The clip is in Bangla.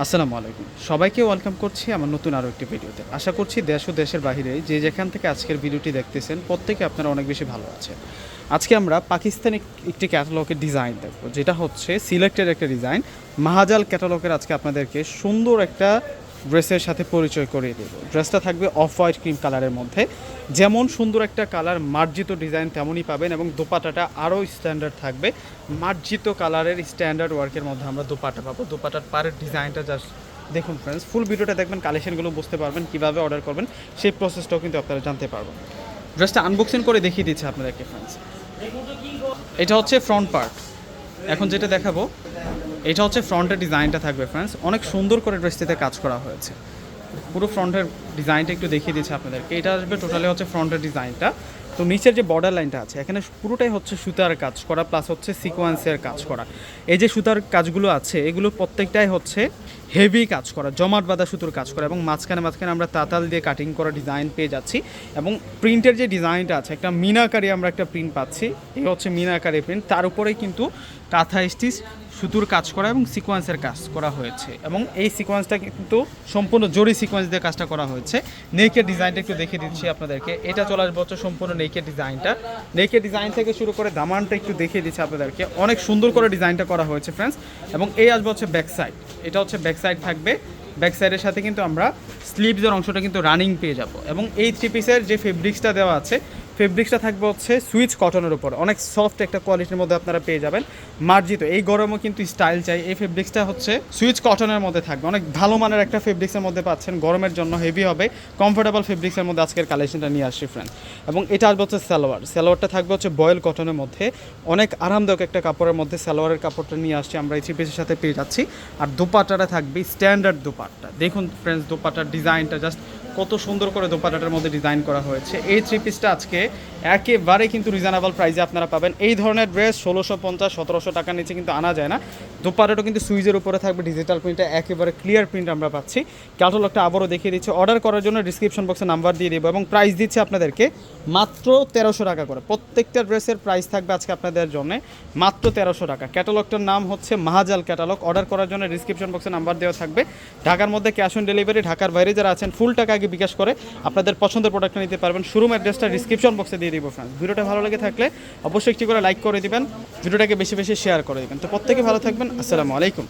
আসসালামু আলাইকুম। সবাইকে ওয়েলকাম করছি আমার নতুন আরও একটি ভিডিওতে। আশা করছি দেশ ও দেশের বাহিরে যে যেখান থেকে আজকের ভিডিওটি দেখতেছেন, প্রত্যেকে আপনারা অনেক বেশি ভালো আছেন। আজকে আমরা পাকিস্তানি একটি ক্যাটালগের ডিজাইন দেখব, যেটা হচ্ছে সিলেক্টেড একটা ডিজাইন। মাহাজাল ক্যাটালগের আজকে আপনাদেরকে সুন্দর একটা ড্রেসের সাথে পরিচয় করিয়ে দেবো। ড্রেসটা থাকবে অফ হোয়াইট ক্রিম কালারের মধ্যে। যেমন সুন্দর একটা কালার, মার্জিত ডিজাইন তেমনই পাবেন এবং দোপাটাটা আরও স্ট্যান্ডার্ড থাকবে। মার্জিত কালারের স্ট্যান্ডার্ড ওয়ার্কের মধ্যে আমরা দোপাটা পাবো। দোপাটার পারের ডিজাইনটা জাস্ট দেখুন ফ্রেন্ডস ফুল ভিডিওটা দেখবেন, কালেকশনগুলো বুঝতে পারবেন, কীভাবে অর্ডার করবেন, সেই প্রসেসটাও কিন্তু আপনারা জানতে পারবেন। ড্রেসটা আনবক্সিং করে দেখিয়ে দিচ্ছে আপনাদেরকে ফ্রেন্ডস এটা হচ্ছে ফ্রন্ট পার্ট এখন যেটা দেখাবো এটা হচ্ছে ফ্রন্টের ডিজাইনটা থাকবে ফ্রেন্ডস অনেক সুন্দর করে ড্রেসটিতে কাজ করা হয়েছে। পুরো ফ্রন্টের ডিজাইনটা একটু দেখিয়ে দিচ্ছি আপনাদেরকে। এটা আসবে টোটালি হচ্ছে ফ্রন্টের ডিজাইনটা। তো নিচের যে বর্ডার লাইনটা আছে, এখানে পুরোটাই হচ্ছে সুতার কাজ করা প্লাস হচ্ছে সিকোয়েন্সের কাজ করা। এই যে সুতার কাজগুলো আছে, এগুলো প্রত্যেকটাই হচ্ছে হেভি কাজ করা, জমাট বাঁধা সুতোর কাজ করা এবং মাঝখানে মাঝখানে আমরা তাতাল দিয়ে কাটিং করা ডিজাইন পেয়ে যাচ্ছি এবং প্রিন্টের যে ডিজাইনটা আছে, একটা মিনাকারি আমরা একটা প্রিন্ট পাচ্ছি, এই হচ্ছে মিনাকারি প্রিন্ট তার উপরেই কিন্তু কাঁথা স্টিচ সুতোর কাজ করা এবং সিকোয়েন্সের কাজ করা হয়েছে এবং এই সিকোয়েন্সটা কিন্তু সম্পূর্ণ জরি সিকোয়েন্স দিয়ে কাজটা করা হয়েছে। নেকের ডিজাইনটা একটু দেখে দিচ্ছি আপনাদেরকে। এটা চলে আসবে হচ্ছে সম্পূর্ণ নেকের ডিজাইনটা নেকের ডিজাইন থেকে শুরু করে দামানটা একটু দেখিয়ে দিচ্ছি আপনাদেরকে। অনেক সুন্দর করে ডিজাইনটা করা হয়েছে ফ্রেন্ডস এবং এই আসবে হচ্ছে ব্যাক সাইড এটা হচ্ছে ব্যাক সাইড থাকবে। ব্যাক সাইডের সাথে কিন্তু আমরা স্লিভসের অংশটা কিন্তু রানিং পেয়ে যাব। এবং এই থ্রি পিসের যে ফেব্রিক্সটা দেওয়া আছে ফেব্রিক্সটা থাকবে হচ্ছে সুইচ কটনের উপর। অনেক সফট একটা কোয়ালিটির মধ্যে আপনারা পেয়ে যাবেন। মার্জিত, এই গরমও কিন্তু স্টাইল চাই। এই ফেব্রিক্সটা হচ্ছে সুইচ কটনের মধ্যে থাকবে। অনেক ভালো মানের একটা ফেব্রিক্সের মধ্যে পাচ্ছেন। গরমের জন্য হেভি হবে। কমফোর্টেবল ফেব্রিক্সের মধ্যে আজকের কালেকশনটা নিয়ে আসছি ফ্রেন্ড এবং এটা আসবে হচ্ছে সালোয়ার। সালোয়ারটা থাকবে হচ্ছে বয়েল কটনের মধ্যে। অনেক আরামদায়ক একটা কাপড়ের মধ্যে সালোয়ারের কাপড়টা নিয়ে আসছি। আমরা এই থ্রি সাথে পেয়ে যাচ্ছি। আর দোপাট্টাটা থাকবে স্ট্যান্ডার্ড দোপাট্টা। দেখুন ফ্রেন্ডস দোপাট্টার ডিজাইনটা জাস্ট কত সুন্দর করে দোপাটাটার মধ্যে ডিজাইন করা হয়েছে। এই থ্রি পিসটা আজকে একেবারে কিন্তু রিজনেবল প্রাইসে আপনারা পাবেন। এই ধরনের ড্রেস ষোলোশো পঞ্চাশ, সতেরোশো টাকার নিচে কিন্তু আনা যায় না। দোপাট্টাটা কিন্তু সুইজের উপরে থাকবে ডিজিটাল প্রিন্টটা একেবারে ক্লিয়ার প্রিন্ট আমরা পাচ্ছি। ক্যাটালগটা আবারও দেখিয়ে দিচ্ছি। অর্ডার করার জন্য ডিসক্রিপশন বক্সে নাম্বার দিয়ে দেবো এবং প্রাইস দিচ্ছে আপনাদেরকে মাত্র তেরোশো টাকা করে। প্রত্যেকটা ড্রেসের প্রাইস থাকবে আজকে আপনাদের জন্য মাত্র তেরোশো টাকা। ক্যাটালগটার নাম হচ্ছে মাহাজাল ক্যাটালগ অর্ডার করার জন্য ডিসক্রিপশন বক্সে নাম্বার দেওয়া থাকবে। ঢাকার মধ্যে ক্যাশ অন ডেলিভারি ঢাকার বাইরে যারা আছেন ফুল টাকা আগে বিকাশ করে আপনাদের পছন্দের প্রোডাক্টটা নিতে পারবেন। শুরু অ্যাড্রেসটা ডিসক্রিপশন বক্সে দিয়ে দিব ফ্রেন্ডস ভিডিওটা ভালো লাগে থাকলে অবশ্যই একটি করে লাইক করে দিবেন, ভিডিওটাকে বেশি বেশি শেয়ার করে দিবেন। তো প্রত্যেকে ভালো থাকবেন, আসসালামু আলাইকুম।